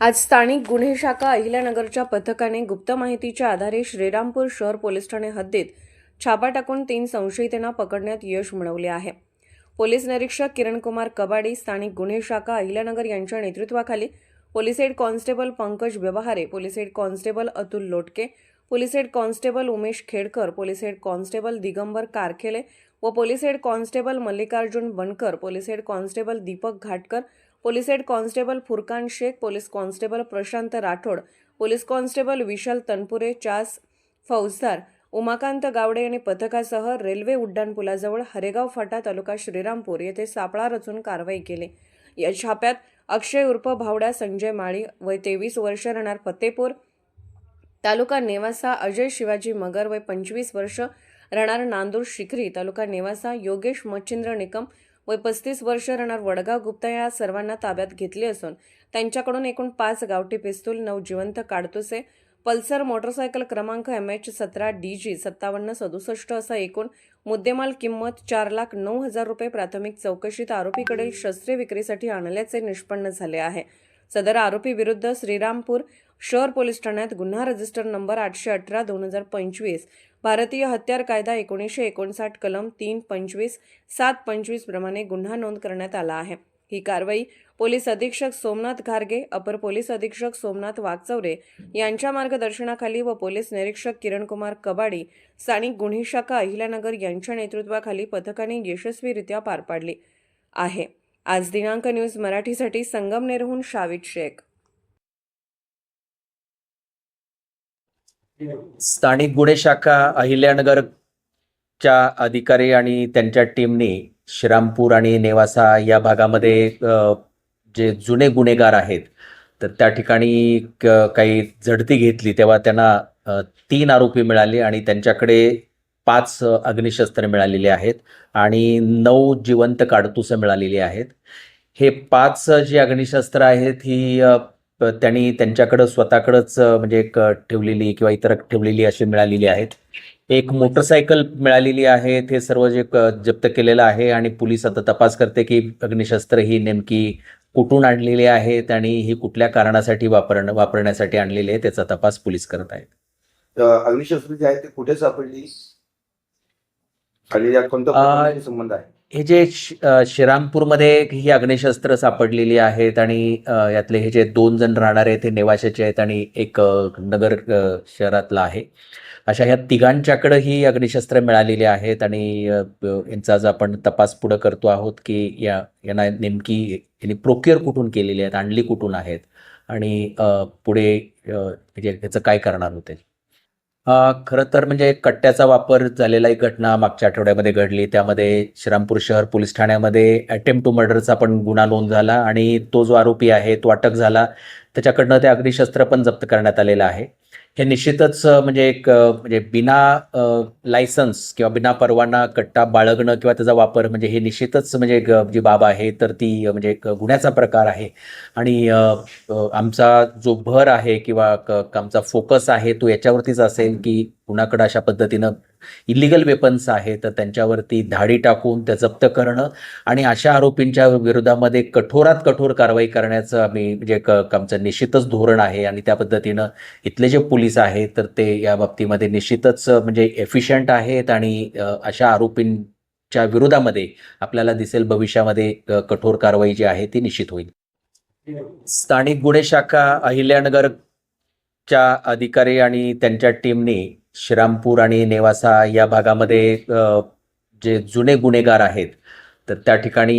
आज स्थानिक गुन्हे शाखा अहिल्यानगरच्या पथकाने गुप्त माहितीच्या आधारे श्रीरामपूर शहर पोलीस ठाणे हद्दीत छापा टाकून तीन संशयितांना पकडण्यात यश मिळवले आहे. पोलीस निरीक्षक किरणकुमार कबाडी स्थानिक गुन्हे शाखा अहिल्यानगर यांच्या नेतृत्वाखाली police head constable Pankaj Vyavahare police head constable Atul Lotke police head constable Umesh Khedkar police head constable Digambar Karkhele व police head constable Mallikarjun Bankar police head constable Deepak Ghatkar police head constable Furqan Shaikh police constable Prashant Rathod police constable Vishal Tanpure Chas फौजदार उमाकांत गावडे यांनी पथकासह railway उड्डाणपुलाजवळ हरेगाव फाटा तालुका श्रीरामपूर येथे सापळा रचून कारवाई केली. या छाप्यात अक्षय उर्फ भावड्या संजय माळी वय तेवीस वर्ष राहणार फतेपूर तालुका नेवासा अजय शिवाजी मगर वय पंचवीस वर्ष राहणार नांदूर शिखरी तालुका नेवासा योगेश मच्छिंद्र निकम वय पस्तीस वर्ष राहणार वडगाव गुप्ता या सर्वांना ताब्यात घेतले असून त्यांच्याकडून एकूण पाच गावठी पिस्तूल नऊ जिवंत काडतुसे पल्सर मोटरसायकल क्रमांक एम एच सतरा डी जी सत्तावन्न सदुसष्ट असा एकूण मुद्देमाल किंमत चार लाख नऊ हजार रुपये प्राथमिक चौकशीत आरोपीकडील शस्त्रे विक्रीसाठी आणल्याचे निष्पन्न झाले आहे. सदर आरोपी विरुद्ध श्रीरामपूर शहर पोलीस ठाण्यात गुन्हा रजिस्टर नंबर आठशे अठरा दोन हजार पंचवीस भारतीय हत्यार कायदा एकोणीसशे एकोणसाठ कलम तीन पंचवीस सात पंचवीस प्रमाणे गुन्हा नोंद करण्यात आला आहे. ही कारवाई पोलीस अधीक्षक सोमनाथ घारगे अपर पोलीस अधीक्षक सोमनाथ वागचौरे यांच्या मार्गदर्शनाखाली व पोलीस निरीक्षक किरणकुमार कबाडी स्थानिक गुन्हे शाखा अहिल्यानगर यांच्या नेतृत्वाखाली पथकाने यशस्वीरित्या पार पाडली आहे. आज दिनांक न्यूज मराठीसाठी संगमनेरहून शाविद शेख. स्थानिक गुन्हे शाखा अहिल्यानगरच्या अधिकारी आणि त्यांच्या टीमने श्रीरामपूर आणि नेवासा या भागामध्ये जे जुने गुन्हेगार आहेत तर त्या ठिकाणी काही झडती घेतली तेव्हा त्यांना तीन आरोपी मिळाले आणि त्यांच्याकडे पाच अग्निशस्त्रे मिळालेली आहेत आणि नऊ जिवंत काडतुसं मिळालेली आहेत. हे पाच जी अग्निशस्त्र आहेत ही त्यांनी त्यांच्याकडं स्वतःकडंच म्हणजे एक ठेवलेली किंवा इतर ठेवलेली अशी मिळालेली आहेत. एक मोटरसायकल मिळालेली आहे. ते सर्व जे जप्त केलेलं आहे आणि पोलीस आता तपास करते की अग्निशस्त्र ही नेमकी कुठून आणलेली आहेत आणि ही कुठल्या कारणासाठी वापर वापरण्यासाठी आणलेली आहे त्याचा तपास पोलीस करत आहेत. तर अग्निशस्त्र जे आहे ते कुठे सापडली? आणि यात प्रकारचे संबंध आहे? हे जे श्रीरामपूरमध्ये ही अग्निशस्त्र सापडलेली आहेत आणि यातले हे जे दोन जण राहणारे आहेत ते नेवाशाचे आहेत आणि एक नगर शहरातला आहे. अशा ह्या तिघांच्याकडं ही अग्निशस्त्र मिळालेली आहेत आणि यांचा आज आपण तपास पुढं करतो आहोत की या यांना नेमकी यांनी प्रोक्युअर कुठून केलेली आहेत आणली कुठून आहेत आणि पुढे म्हणजे ह्याचं काय करणार होते? खरं तर म्हणजे कट्ट्याचा वापर झालेला एक घटना मागच्या आठवड्यामध्ये घडली. त्यामध्ये श्रीरामपूर शहर पोलीस ठाण्यामध्ये अटेम्प्ट टू मर्डरचा पण गुन्हा नोंद झाला आणि तो जो आरोपी आहे तो अटक झाला. त्याच्याकडनं ते अग्निशस्त्र पण जप्त करण्यात आलेलं आहे. हे निश्चितच म्हणजे एक म्हणजे बिना लायसन्स किंवा बिना परवाना कट्टा बाळगणं किंवा त्याचा वापर म्हणजे हे निश्चितच म्हणजे जी बाब आहे तर ती म्हणजे एक गुन्ह्याचा प्रकार आहे. आणि आमचा जो भर आहे किंवा क- आमचा फोकस आहे तो याच्यावरतीच असेल की कुणाकडं अशा पद्धतीनं इलिगल वेपन्स आहेत तर त्यांच्यावरती धाडी टाकून त्या जप्त करणं आणि अशा आरोपींच्या विरोधामध्ये कठोरात कठोर कारवाई करण्याचं आम्ही म्हणजे क- आमचं निश्चितच धोरण आहे आणि त्या पद्धतीनं इथले जे पोलीस आहेत तर ते या बाबतीमध्ये निश्चितच म्हणजे एफिशियंट आहेत आणि अशा आरोपींच्या विरोधामध्ये आपल्याला दिसेल भविष्यामध्ये कठोर कारवाई जी आहे ती निश्चित होईल. स्थानिक गुन्हे शाखा अहिल्यानगरच्या अधिकारी आणि त्यांच्या टीमने श्रीरामपूर आणि नेवासा या भागामध्ये जे जुने गुन्हेगार आहेत तर त्या ठिकाणी